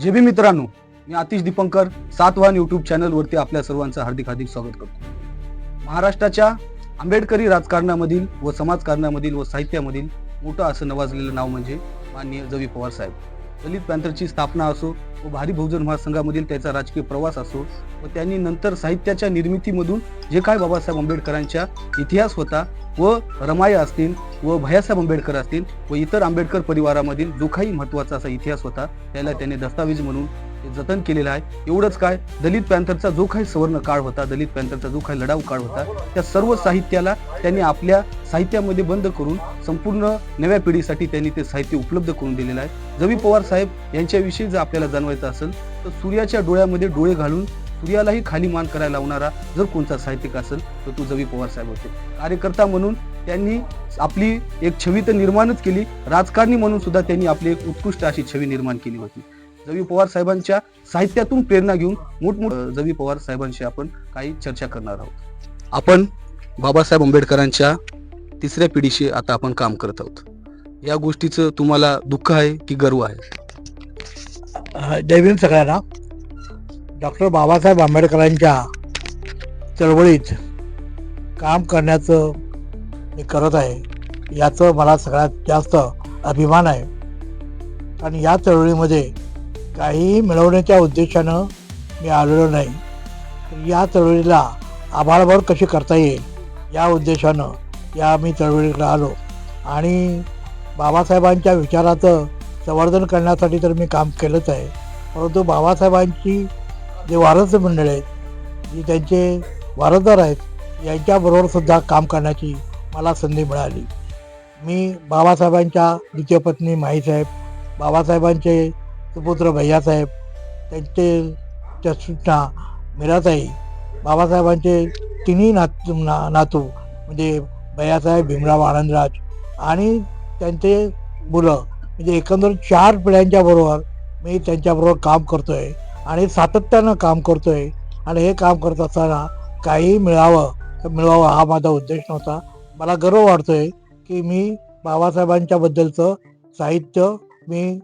जे बी मित्रांनो मी आतिश दीपंकर सातवाहन यूट्यूब चॅनलवरती आपल्या सर्वांचं हार्दिक हार्दिक स्वागत करतो. महाराष्ट्राच्या आंबेडकरी राजकारणामधील व समाजकारणामधील व साहित्यामधील मोठं असं नवाजलेलं नाव म्हणजे माननीय जवी पवार साहेब. दलित पॅन्थरची स्थापना असो व भारी बहुजन महासंघामधील त्याचा राजकीय प्रवास असो व त्यांनी नंतर साहित्याच्या निर्मितीमधून जे काय बाबासाहेब आंबेडकरांच्या इतिहास होता व रमाया असतील व भयासाहेब आंबेडकर असतील व इतर आंबेडकर परिवारामधील जो काही महत्त्वाचा असा इतिहास होता त्याला त्याने दस्तावेज म्हणून ते जतन केलेलं आहे. एवढंच काय दलित पॅन्थरचा जो काही सवर्ण काळ होता दलित पॅन्थरचा जो काही लढाऊ काळ होता त्या सर्व साहित्याला त्यांनी आपल्या साहित्यामध्ये बंद करून संपूर्ण नव्या पिढीसाठी त्यांनी ते साहित्य उपलब्ध करून दिलेलं आहे. जवी पवार साहेब यांच्याविषयी जर आपल्याला जाणवायचं असेल तर सूर्याच्या डोळ्यामध्ये डोळे घालून सूर्यालाही खाली मान करायला लावणारा जर कोणता साहित्यिक असेल तर तो जवी पवार साहेब होते. कार्यकर्ता म्हणून त्यांनी आपली एक छवी तर निर्माणच केली राजकारणी म्हणून सुद्धा त्यांनी आपली एक उत्कृष्ट अशी छवी निर्माण केली होती. जवी पवार साहेबांच्या साहित्यातून प्रेरणा घेऊन मोठमोठ जवी पवार साहेबांशी आपण काही चर्चा करणार आहोत. आपण बाबासाहेब आंबेडकरांच्या तिसऱ्या पिढीशी आता आपण काम करत आहोत. या गोष्टीचं तुम्हाला दुःख आहे की गर्व आहे? जय सगळ्यांना. डॉक्टर बाबासाहेब आंबेडकरांच्या चळवळीत काम करण्याचं मी करत आहे याचं मला सगळ्यात जास्त अभिमान आहे. कारण या चळवळीमध्ये काही मिळवण्याच्या उद्देशानं मी आलेलो नाही. या चळवळीला आभाळभर कशी करता येईल या उद्देशानं या मी चळवळीकडे आलो आणि बाबासाहेबांच्या विचाराचं संवर्धन करण्यासाठी तर मी काम केलंच आहे. परंतु बाबासाहेबांची जे वारस मंडळी आहेत जी त्यांचे वारसदार आहेत यांच्याबरोबरसुद्धा काम करण्याची मला संधी मिळाली. मी बाबासाहेबांच्या द्वितीय पत्नी माईसाहेब बाबासाहेबांचे सुपुत्र भैयासाहेब त्यांचे चसुटा मीराताई बाबासाहेबांचे तिन्ही नातू ना नातू म्हणजे भैयासाहेब भीमराव आनंदराज आणि त्यांचे मुलं म्हणजे एकंदर चार पिढ्यांच्या बरोबर मी त्यांच्याबरोबर काम करतो आहे आणि सातत्यानं काम करतो आहे आणि हे काम करत असताना काही मिळावं तर मिळवावं हा माझा उद्देश नव्हता. मला गर्व वाटतो आहे की मी बाबासाहेबांच्याबद्दलचं साहित्य मी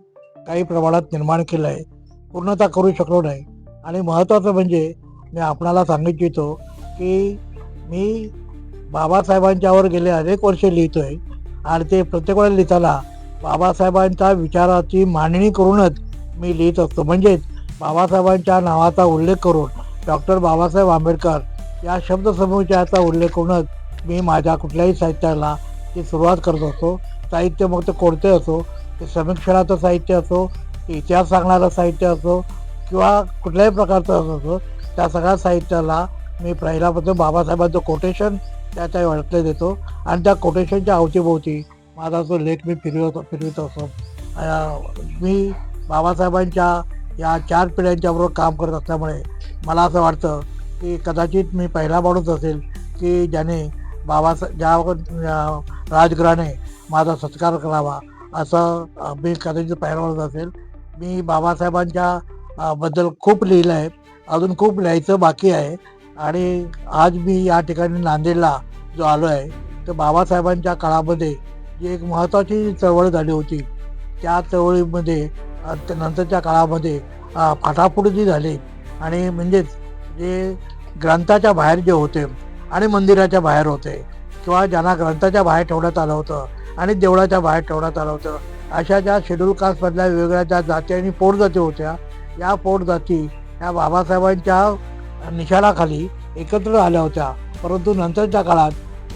काही प्रमाणात निर्माण केलं आहे पूर्णतः करू शकलो नाही. आणि महत्त्वाचं म्हणजे मी आपणाला सांगू इच्छितो की मी बाबासाहेबांच्यावर गेले अनेक वर्ष लिहितो आहे आणि ते प्रत्येक वेळेला लिहिताना बाबासाहेबांच्या विचाराची मांडणी करूनच मी लिहित असतो. म्हणजेच बाबासाहेबांच्या नावाचा उल्लेख करून डॉक्टर बाबासाहेब आंबेडकर या शब्दसमूहाचा उल्लेख करूनच मी माझ्या कुठल्याही साहित्याला ती सुरुवात करत असतो. साहित्य मग ते कोणते असो ते समीक्षणाचं साहित्य असो इतिहास सांगणारं साहित्य असो किंवा कुठल्याही प्रकारचं असो त्या सगळ्या साहित्याला मी पहिल्यापासून बाबासाहेबांचं कोटेशन त्या त्या देतो. आणि त्या कोटेशनच्या अवतीभोवती माझा जो लेख मी फिरवत फिरवित असो मी बाबासाहेबांच्या या चार पिढ्यांच्याबरोबर काम करत असल्यामुळे मला असं वाटतं की कदाचित मी पहिला माणूस असेल की ज्याने बाबासा ज्या राजगुराने माझा सत्कार करावा. असं मी कदाचित पहिला असेल. मी बाबासाहेबांच्या बद्दल खूप लिहिलं आहे. अजून खूप लिहायचं बाकी आहे. आणि आज मी या ठिकाणी नांदेडला जो आलो आहे तर बाबासाहेबांच्या काळामध्ये जी एक महत्त्वाची चळवळ झाली होती त्या चळवळीमध्ये त्या नंतरच्या काळामध्ये फाटाफुटी जी झाली. आणि म्हणजेच जे ग्रंथाच्या बाहेर जे होते आणि मंदिराच्या बाहेर होते किंवा ज्यांना ग्रंथाच्या बाहेर ठेवण्यात आलं होतं आणि देवळाच्या बाहेर ठेवण्यात आलं होतं. अशा ज्या शेड्यूल कास्टमधल्या वेगवेगळ्या ज्या जाती आणि पोटजाती होत्या या पोटजाती या बाबासाहेबांच्या निशाणाखाली एकत्र आल्या होत्या. परंतु नंतरच्या काळात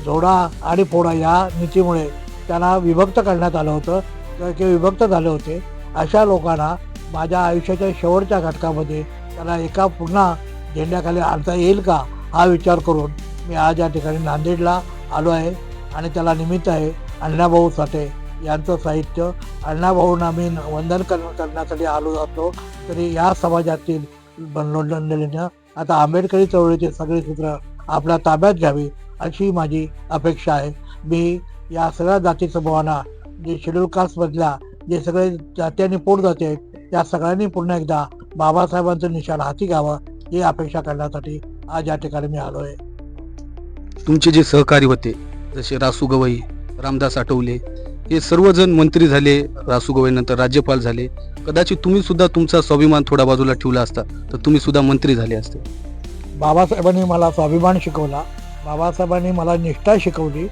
जोडा आणि फोडा या नीतीमुळे त्यांना विभक्त करण्यात आलं होतं. किंवा विभक्त झाले होते अशा लोकांना माझ्या आयुष्याच्या शेवटच्या घटकामध्ये त्याला एका पुन्हा झेंड्याखाली आणता येईल का हा विचार करून मी आज या ठिकाणी नांदेडला आलो आहे. आणि त्याला निमित्त आहे अण्णाभाऊ साठे यांचं साहित्य अण्णाभाऊंना मी वंदन कर करण्यासाठी आलो जातो तरी या समाजातील बनलेलं आता आंबेडकरी चळवळीचे सगळे सूत्र आपल्या ताब्यात घ्यावी अशी माझी अपेक्षा आहे. मी या सगळ्या जाती समूहांना जे शेड्यूल कास्टमधल्या जे सगळे जात्यांनी पोट जाते त्या सगळ्यांनी पुन्हा एकदा बाबासाहेबांचं निशाण हाती घ्यावं ही अपेक्षा करण्यासाठी आज या ठिकाणी मी आलो आहे तुमचे जे सहकारी होते जसे रासू गवई रामदास आठवले. हे सर्वजण मंत्री झाले रासू नंतर राज्यपाल झाले. कदाचित तुम्ही सुद्धा तुमचा स्वाभिमान थोडा बाजूला ठेवला असता तर तुम्ही सुद्धा मंत्री झाले असते. बाबासाहेबांनी मला स्वाभिमान शिकवला. बाबासाहेबांनी मला निष्ठा शिकवली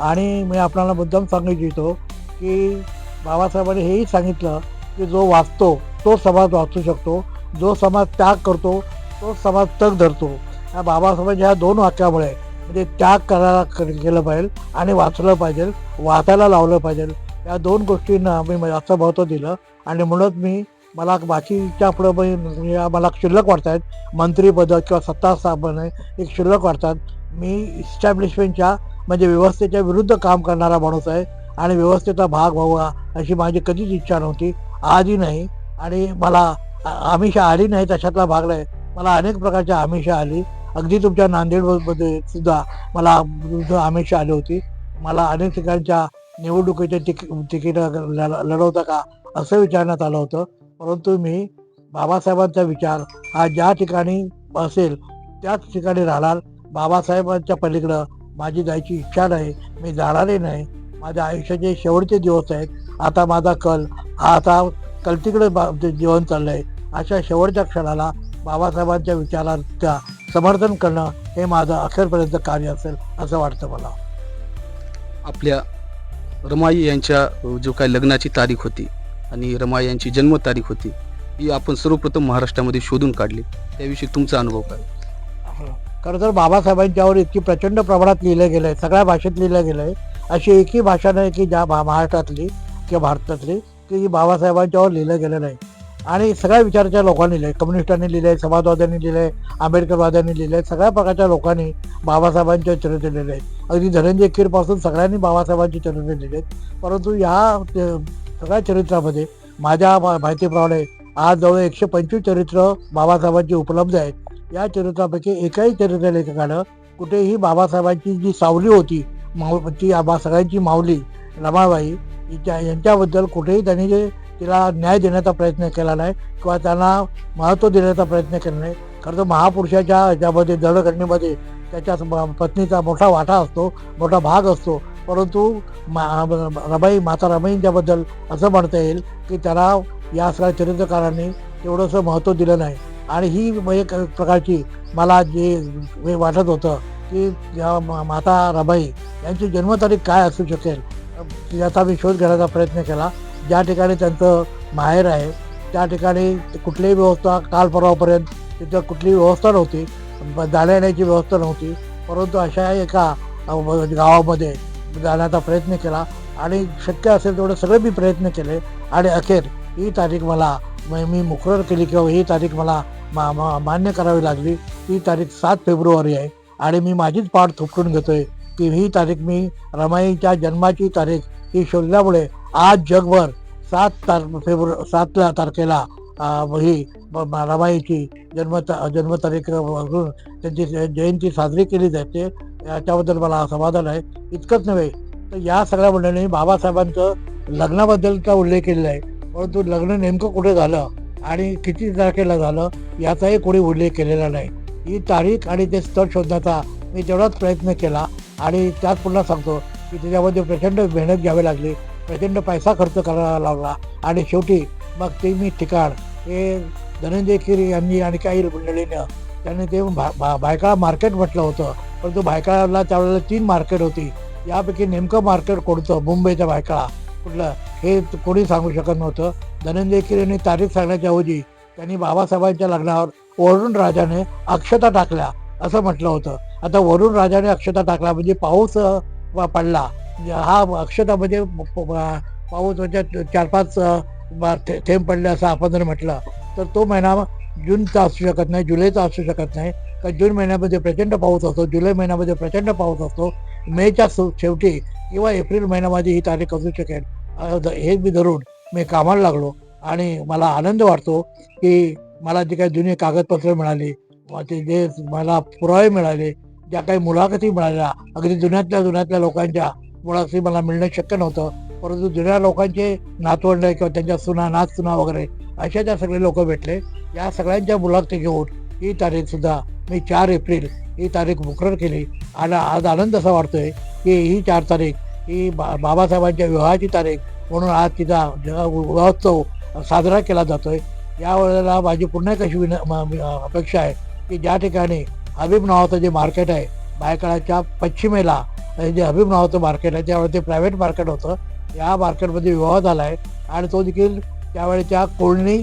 आणि मी आपल्याला मुद्दाम सांगू इच्छितो की बाबासाहेबांनी हेही सांगितलं की जो वाचतो तो समाज वाचू शकतो. जो समाज त्याग करतो तो समाज तग धरतो. या बाबासाहेबांच्या ह्या दोन वाक्यामुळे म्हणजे त्याग करायला क- केलं पाहिजे आणि वाचलं पाहिजे वाचायला लावलं पाहिजे. या दोन गोष्टींना मी म्हणजे जास्त महत्त्व दिलं. आणि म्हणूनच मी मला बाकीच्या पुढं म्हणजे मला शिल्लक वाटत मंत्रीपद किंवा सत्ता स्थापन एक शिल्लक वाटतात मी इस्टॅब्लिशमेंटच्या म्हणजे व्यवस्थेच्या विरुद्ध काम करणारा माणूस आहे. आणि व्यवस्थेचा भाग व्हावा अशी माझी कधीच इच्छा नव्हती. आजही नाही. आणि मला आमिषा आली नाही तशातला भाग नाही. मला अनेक प्रकारच्या आमिषा आली. अगदी तुमच्या नांदेडमध्ये सुद्धा मला विरुद्ध आली होती. मला अनेक ठिकाणच्या निवडणुकीचे तिक तिकीट लढवता का असं विचारण्यात आलं होतं. परंतु मी बाबासाहेबांचा विचार हा ज्या ठिकाणी असेल त्याच ठिकाणी राहणार. बाबासाहेबांच्या पलीकडं माझी जायची इच्छा नाही मी जाणारही नाही. माझ्या आयुष्याचे शेवटचे दिवस आहेत. आता माझा कल हा आता कलतीकडे बा- जे जीवन चाललंय. अशा शेवटच्या क्षणाला बाबासाहेबांच्या विचारांचा समर्थन करणं हे माझं अखेरपर्यंत कार्य असेल असं वाटतं मला. आपल्या रमाई यांच्या जो काय लग्नाची तारीख होती आणि रमाई यांची जन्मतारीख होती ही आपण सर्वप्रथम महाराष्ट्रामध्ये शोधून काढली. त्याविषयी तुमचा अनुभव काय? खरं तर बाबासाहेबांच्यावर इतकी प्रचंड प्रमाणात लिहिलं गेलं आहे सगळ्या भाषेत लिहिलं गेलं आहे अशी एकही भाषा नाही की ज्या महाराष्ट्रातली किंवा भारतातली की बाबासाहेबांच्यावर लिहिलं गेलं नाही. आणि सगळ्या विचाराच्या लोकांनी लिहिले कम्युनिस्टांनी लिहिले समाजवाद्यांनी लिहिले आंबेडकरवाद्यांनी लिहिले सगळ्या प्रकारच्या लोकांनी बाबासाहेबांचे चरित्र लिहिले आहेत. अगदी धनंजय कीरपासून सगळ्यांनी बाबासाहेबांची चरित्र लिहिली आहेत. परंतु या सगळ्या चरित्रामध्ये माझ्या माहितीप्रमाणे आज जवळ एकशे पंचवीस चरित्र बाबासाहेबांची उपलब्ध आहेत. या चरित्रापैकी एकाही चरित्र लेखकानं कुठेही बाबासाहेबांची जी सावली होती माव ती आबा सगळ्यांची माऊली रमाबाई यांच्याबद्दल कुठेही त्यांनी जे तिला न्याय देण्याचा प्रयत्न केला नाही किंवा त्यांना महत्त्व देण्याचा प्रयत्न केला नाही. खरं तर महापुरुषाच्या ह्याच्यामध्ये जडघडणीमध्ये त्याच्या पत्नीचा मोठा वाटा असतो मोठा भाग असतो. परंतु मा रमाई माता रमाईंच्याबद्दल असं म्हणता येईल की त्याला या सगळ्या चरित्रकारांनी तेवढंसं महत्त्व दिलं नाही. आणि ही एक प्रकारची मला जे हे वाटत होतं की या माता रमाई यांची जन्मतारीख काय असू शकेल याचा मी शोध घेण्याचा प्रयत्न केला. ज्या ठिकाणी त्यांचं माहेर आहे त्या ठिकाणी कुठलीही व्यवस्था काल परवापर्यंत तिथं कुठलीही व्यवस्था नव्हती ब- व्यवस्था नव्हती परंतु अशा एका गावामध्ये जाण्याचा प्रयत्न केला आणि शक्य असेल तेवढे सगळे मी प्रयत्न केले आणि अखेर ही तारीख मला म- मी मुकरर केली किंवा ही तारीख मला मा मा मान्य करावी लागली. ती तारीख सात फेब्रुवारी आहे आणि मी माझीच पाठ थोपटून घेतोय की ही तारीख मी रमाईच्या जन्माची तारीख ही शोधल्यामुळे आज जगभर सात तार फेब्रु सातला तारखेला ही रमाईची जन्म जन्मतारीख त्यांची जयंती साजरी केली जाते. याच्याबद्दल मला समाधान आहे. इतकंच नव्हे तर या सगळ्या मंडळींनी बाबासाहेबांचं लग्नाबद्दलचा उल्लेख केलेला आहे. परंतु लग्न नेमकं कुठे झालं आणि किती तारखेला झालं याचाही कोणी उल्लेख केलेला नाही. ही तारीख आणि ते स्थळ शोधण्याचा मी तेवढाच प्रयत्न केला आणि त्यात पुन्हा सांगतो की त्याच्यामध्ये प्रचंड मेहनत घ्यावी लागली. प्रचंड पैसा खर्च करावा लागला आणि शेवटी मग ते मी ठिकाण हे धनंजय खीर यांनी आणि काही मंडळीनं त्यांनी ते भा भा भायकाळा मार्केट म्हटलं होतं. परंतु भायकाळाला त्यावेळेला तीन मार्केट होती. यापैकी नेमकं मार्केट कोणतं? मुंबईच्या भायकाळा कुठलं हे कोणी सांगू शकत नव्हतं. धनंजय खीर यांनी तारीख सांगण्याच्या ऐवजी त्यांनी बाबासाहेबांच्या लग्नावर वरुण राजाने अक्षता टाकल्या असं म्हटलं होतं. आता वरुण राजाने अक्षता टाकला म्हणजे पाऊस पडला. म्हणजे हा अक्षतामध्ये पाऊस म्हणजे चार पाच थे- थेंब पडले असं आपण जर म्हटलं तर तो महिना जूनचा असू शकत नाही जुलैचा असू शकत नाही. कारण जून महिन्यामध्ये प्रचंड पाऊस असतो जुलै महिन्यामध्ये प्रचंड पाऊस असतो. मेच्या शेवटी किंवा एप्रिल महिन्यामध्ये ही तारीख असू शकेल. हे मी धरून मी कामाला लागलो आणि मला आनंद वाटतो की मला जे काही जुनी कागदपत्र मिळाली ते जे मला पुरावे मिळाले ज्या काही मुलाखती मिळाल्या अगदी जुन्यातल्या जुन्यातल्या लोकांच्या मुळाशी मला मिळणं शक्य नव्हतं. परंतु जुन्या लोकांचे नातवंड किंवा त्यांच्या सुना नात सुना वगैरे अशा ज्या सगळे लोक भेटले या सगळ्यांच्या मुलाखती घेऊन ही तारीखसुद्धा मी चार एप्रिल ही तारीख मुकरर केली. आणि आज आनंद असा वाटतोय की ही चार तारीख ही बा बाबासाहेबांच्या विवाहाची तारीख म्हणून आज तिचा विवाहोत्सव साजरा केला जातोय. यावेळेला माझी पुन्हा एक अशी विन म- अपेक्षा आहे की ज्या ठिकाणी हबीब नावाचं जे मार्केट आहे बायकाळाच्या पश्चिमेला जे हबीब नावाचं मार्केट आहे त्यावेळी ते प्रायव्हेट मार्केट होतं या मार्केटमध्ये विवाह झाला आहे आणि तो देखील त्यावेळेच्या कोळणी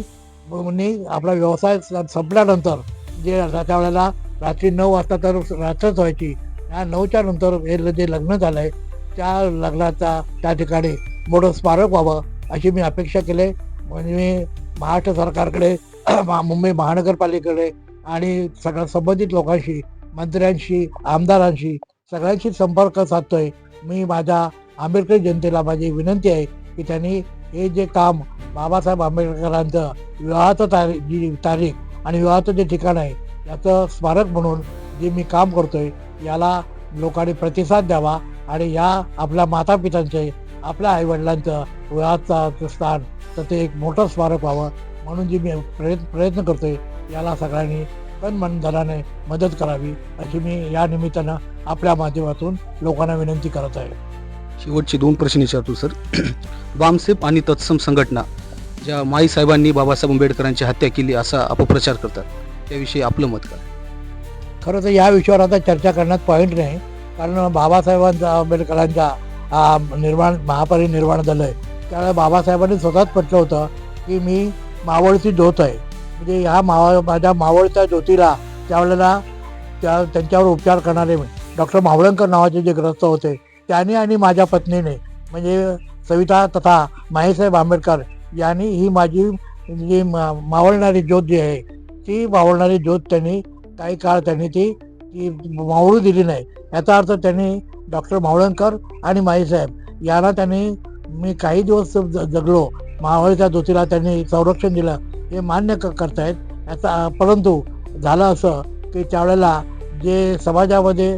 नी आपला व्यवसाय संपल्यानंतर जे त्यावेळेला रात्री नऊ वाजता तर रात्रच व्हायची या नऊच्या नंतर हे जे लग्न झालं आहे त्या लग्नाचा त्या ठिकाणी मोठं स्मारक व्हावं अशी मी अपेक्षा केली. म्हणजे मी महाराष्ट्र सरकारकडे मुंबई महानगरपालिकेकडे आणि सगळ्या संबंधित लोकांशी मंत्र्यांशी आमदारांशी सगळ्यांशी संपर्क साधतोय. मी माझ्या आंबेडकरी जनतेला माझी विनंती आहे की त्यांनी हे जे काम बाबासाहेब आंबेडकरांचं विवाहाचं तारीख जी तारीख आणि विवाहाचं जे ठिकाण आहे याचं स्मारक म्हणून जे मी काम करतोय याला लोकांनी प्रतिसाद द्यावा आणि या आपल्या मातापितांचे आपल्या आईवडिलांचं विवाहाचं स्थान तर ते एक मोठं स्मारक व्हावं म्हणून जी मी प्रयत्न प्रयत्न करतोय याला सगळ्यांनी तन मन धनाने मदत करावी अशी मी या निमित्तानं आपल्या माध्यमातून लोकांना विनंती करत आहे. शेवटचे दोन प्रश्न विचारतो सर. वामसेप आणि तत्सम संघटना ज्या माई साहेबांनी बाबासाहेब आंबेडकरांची हत्या केली असा अपप्रचार करतात त्याविषयी आपलं मत काय? खरं तर या विषयावर आता चर्चा करण्यात पॉईंट नाही कारण बाबासाहेबांचा आंबेडकरांच्या आ, निर्माण महापरिनिर्वाण झालं आहे. त्यावेळेला बाबासाहेबांनी स्वतःच म्हटलं होतं की मी मावळची ज्योत आहे. म्हणजे ह्या मावळ माझ्या मावळच्या ज्योतीला त्यावेळेला त्या त्यांच्यावर उपचार करणारे डॉक्टर मावळंकर नावाचे जे ग्रस्त होते त्याने आणि माझ्या पत्नीने म्हणजे सविता तथा माहेसाहेब आंबेडकर यांनी ही माझी जी मा- मावळणारी ज्योत जी आहे ती मावळणारी ज्योत त्यांनी काही काळ त्यांनी ती ती मावळू दिली नाही. याचा अर्थ त्यांनी डॉक्टर मावळणकर आणि माईसाहेब यांना त्यांनी मी काही दिवस ज- जगलो मावळच्या ज्योतीला त्यांनी संरक्षण दिलं हे मान्य क करतायत. याचा परंतु झालं असं की त्यावेळेला जे समाजामध्ये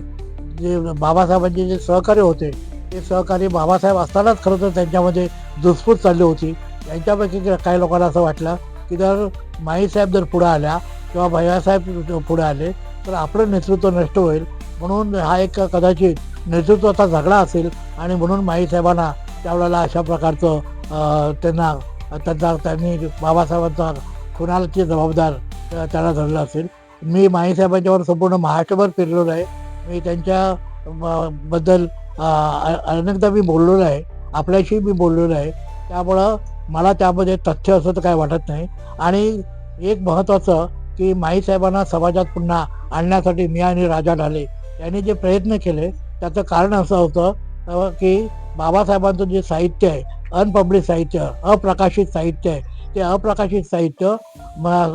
जे बाबासाहेबांचे जे सहकार्य होते ते सहकारी बाबासाहेब असतानाच खरं तर त्यांच्यामध्ये धुसफूस चालली होती. यांच्यापैकी काही लोकांना असं वाटलं की जर माईसाहेब जर पुढे आल्या किंवा भैयासाहेब पुढे आले तर आपलं नेतृत्व नष्ट होईल. म्हणून हा एक कदाचित नेतृत्वाचा झगडा असेल आणि म्हणून माईसाहेबांना त्यावेळेला अशा प्रकारचं त्यांना त्यांचा त्यांनी बाबासाहेबांचा कुणालाची जबाबदार त्याला त्यांना धरलं असेल. मी माईसाहेबांच्यावर संपूर्ण महाराष्ट्रभर फिरलेलो आहे. मी त्यांच्या ब- बद्दल अनेकदा मी बोललेलो आहे. आपल्याशी मी बोललेलो आहे. त्यामुळं मला त्यामध्ये तथ्य असं तर काय वाटत नाही. आणि एक महत्त्वाचं की माईसाहेबांना समाजात पुन्हा आणण्यासाठी मी आणि राजा ढाले यांनी जे प्रयत्न केले त्याचं कारण असं होतं की बाबासाहेबांचं जे साहित्य आहे अनपब्लिक साहित्य अप्रकाशित साहित्य आहे. ते अप्रकाशित साहित्य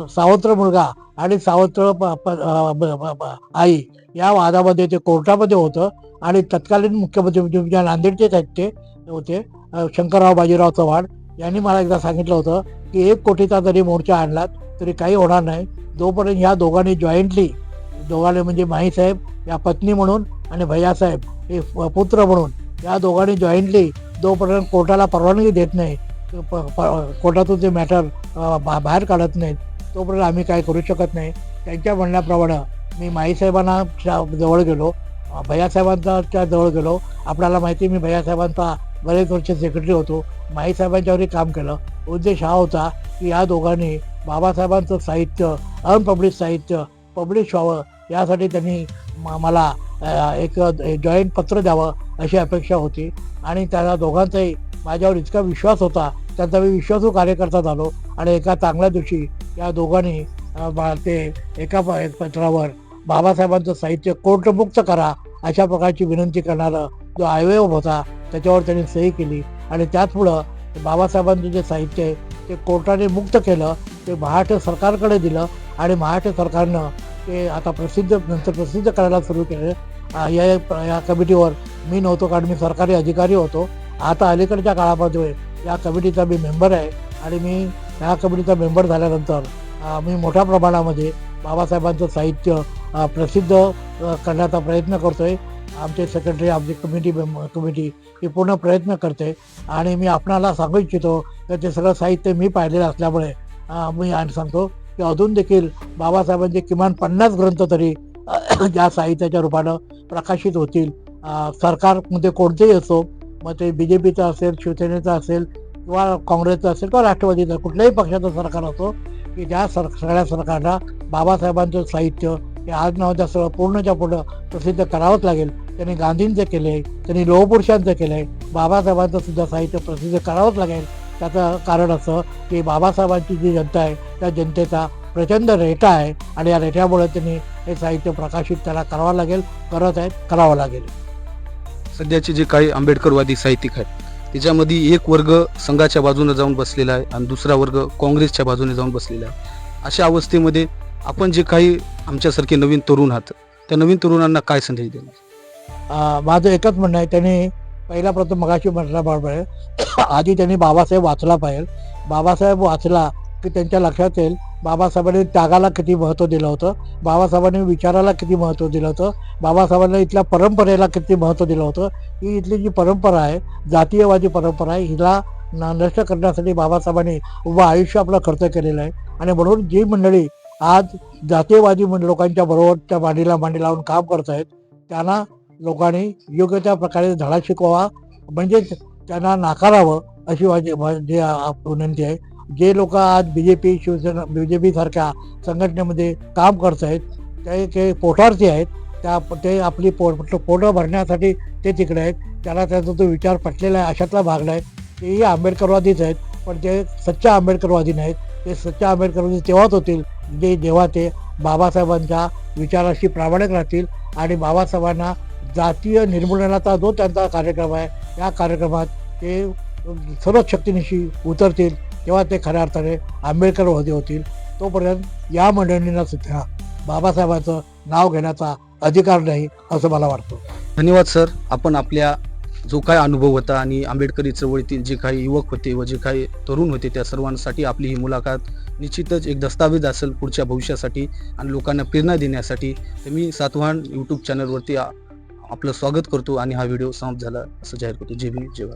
सावत्र मुलगा आणि सावत्र प- प- आई या वादामध्ये ते कोर्टामध्ये होतं आणि तत्कालीन मुख्यमंत्री म्हणजे ज्या नांदेडचेच आहेत ते होते शंकरराव बाजीराव चव्हाण यांनी मला एकदा सांगितलं होतं की एक कोटीचा जरी मोर्चा आणलात तरी काही होणार नाही. जोपर्यंत ह्या दोघांनी जॉईंटली दोघांनी म्हणजे माईसाहेब या पत्नी म्हणून आणि भैयासाहेब हे पुत्र म्हणून या दोघांनी जॉईंटली जोपर्यंत कोर्टाला परवानगी देत नाही प- प- कोर्टातून ते मॅटर बाहेर काढत नाहीत तोपर्यंत आम्ही काय करू शकत नाही. त्यांच्या म्हणण्याप्रमाणे मी माईसाहेबांना जवळ गेलो भैयासाहेबांच्या भैयासाहेबांचा त्या जवळ गेलो. आपल्याला माहिती मी भैयासाहेबांचा बरेच वर्ष सेक्रेटरी होतो. माईसाहेबांच्यावरही काम केलं. उद्देश हा होता की या दोघांनी बाबासाहेबांचं साहित्य अनपब्लिश साहित्य पब्लिश व्हावं. यासाठी त्यांनी मला एक जॉईंट पत्र द्यावं अशी अपेक्षा होती. आणि त्याला दोघांचाही माझ्यावर इतका विश्वास होता त्यांचा मी विश्वासू कार्यकर्ता झालो आणि एका चांगल्या दिवशी या दोघांनी ते एका प- पत्रावर बाबासाहेबांचं साहित्य कोर्टमुक्त करा अशा प्रकारची विनंती करणारा जो आयवेव होता त्याच्यावर त्यांनी सही केली. आणि त्याचमुळं बाबासाहेबांचं जे साहित्य आहे ते कोर्टाने मुक्त केलं ते महाराष्ट्र सरकारकडे दिलं आणि महाराष्ट्र सरकारनं ते आता प्रसिद्ध नंतर प्रसिद्ध करायला सुरू केले. या या कमिटीवर मी नव्हतो कारण मी सरकारी अधिकारी होतो. आता अलीकडच्या काळामध्ये या कमिटीचा मी मेंबर आहे आणि मी या कमिटीचा मेंबर झाल्यानंतर मी मोठ्या प्रमाणामध्ये बाबासाहेबांचं साहित्य प्रसिद्ध करण्याचा प्रयत्न करतो आहे आमचे सेक्रेटरी आमची कमिटी मेंबर कमिटी ही पूर्ण प्रयत्न करते. आणि मी आपणाला सांगू इच्छितो तर ते सगळं साहित्य मी पाहिलेलं असल्यामुळे मी आणि सांगतो की अजून देखील बाबासाहेबांचे किमान पन्नास ग्रंथ तरी या साहित्याच्या रूपानं प्रकाशित होतील. सरकारमध्ये कोणतेही असो मग ते बी जे पीचं असेल शिवसेनेचं असेल किंवा काँग्रेसचं असेल किंवा राष्ट्रवादीचं कुठल्याही पक्षाचं सरकार असो की ज्या सर सगळ्या सरकारला बाबासाहेबांचं साहित्य हे आज नावाच्या सगळं पूर्णच्या पूर्ण प्रसिद्ध करावंच लागेल. त्यांनी गांधींचं केलं आहे त्यांनी लोहपुरुषांचं केलं आहे बाबासाहेबांचं सुद्धा साहित्य प्रसिद्ध करावंच लागेल. त्याचं कारण असं की बाबासाहेबांची जी जनता आहे त्या जनतेचा प्रचंड रेटा आहे आणि या रेट्यामुळे त्यांनी हे साहित्य प्रकाशित त्याला करावं लागेल करत आहेत करावं लागेल. सध्याचे जे काही आंबेडकरवादी साहित्यिक आहेत त्याच्यामध्ये एक वर्ग संघाच्या बाजूने जाऊन बसलेला आहे आणि दुसरा वर्ग काँग्रेसच्या बाजूने जाऊन बसलेला आहे. अशा अवस्थेमध्ये आपण जे काही आमच्यासारखे नवीन तरुण आहात त्या नवीन तरुणांना काय संदेश देणार? माझं एकच म्हणणं आहे त्यांनी पहिला प्रथम मगाशी म्हटल्याबरोबर आधी त्यांनी बाबासाहेब वाचला पाहिजे. बाबासाहेब वाचला की त्यांच्या लक्षात येईल बाबासाहेबांनी त्यागाला किती महत्त्व दिलं होतं बाबासाहेबांनी विचाराला किती महत्त्व दिलं होतं बाबासाहेबांनी इथल्या परंपरेला किती महत्त्व दिलं होतं. ही इथली जी परंपरा आहे जातीयवादी परंपरा आहे हिला नष्ट करण्यासाठी बाबासाहेबांनी व आयुष्य आपलं खर्च केलेलं आहे. आणि म्हणून जी मंडळी आज जातीयवादी लोकांच्या बरोबर त्या मांडीला मांडी लावून काम करत आहेत त्यांना लोकांनी योग्य त्या प्रकारे धडा शिकवावा म्हणजेच त्यांना नाकारावं अशी माझी माझी विनंती आहे. जे लोक आज B J P Shiv Sena B J P सारख्या संघटनेमध्ये काम करत आहेत ते ते पोटार्थी आहेत त्या ते आपली पोट पोटं भरण्यासाठी ते तिकडे आहेत. त्याला त्याचा तो विचार पटलेला आहे अशातला भाग नाही. तेही आंबेडकरवादीच आहेत पण ते सच्चा आंबेडकरवादी नाहीत. ते सच्चा आंबेडकरवादी तेव्हाच होतील जे जेव्हा ते बाबासाहेबांच्या विचाराशी प्रामाणिक राहतील आणि बाबासाहेबांना जातीय निर्मूलनाचा जो त्यांचा कार्यक्रम आहे या कार्यक्रमात ते सर्वच शक्तीनिशी उतरतील तेव्हा ते खऱ्या अर्थाने आंबेडकरवादी होतील. तोपर्यंत या मंडळींना सुद्धा बाबासाहेबांचं नाव घेण्याचा अधिकार नाही असं मला वाटतं. धन्यवाद सर. आपण आपल्या जो काय अनुभव होता आणि आंबेडकरी चळवळीतील जे काही युवक होते व जे काही तरुण होते त्या सर्वांसाठी आपली ही मुलाखत निश्चितच एक दस्तावेज असेल पुढच्या भविष्यासाठी आणि लोकांना प्रेरणा देण्यासाठी. तर मी सातवाहन यूट्यूब चॅनलवरती आपलं स्वागत करतो आणि हा व्हिडिओ समाप्त झाला असं जाहीर करतो. जे बी जेव्हा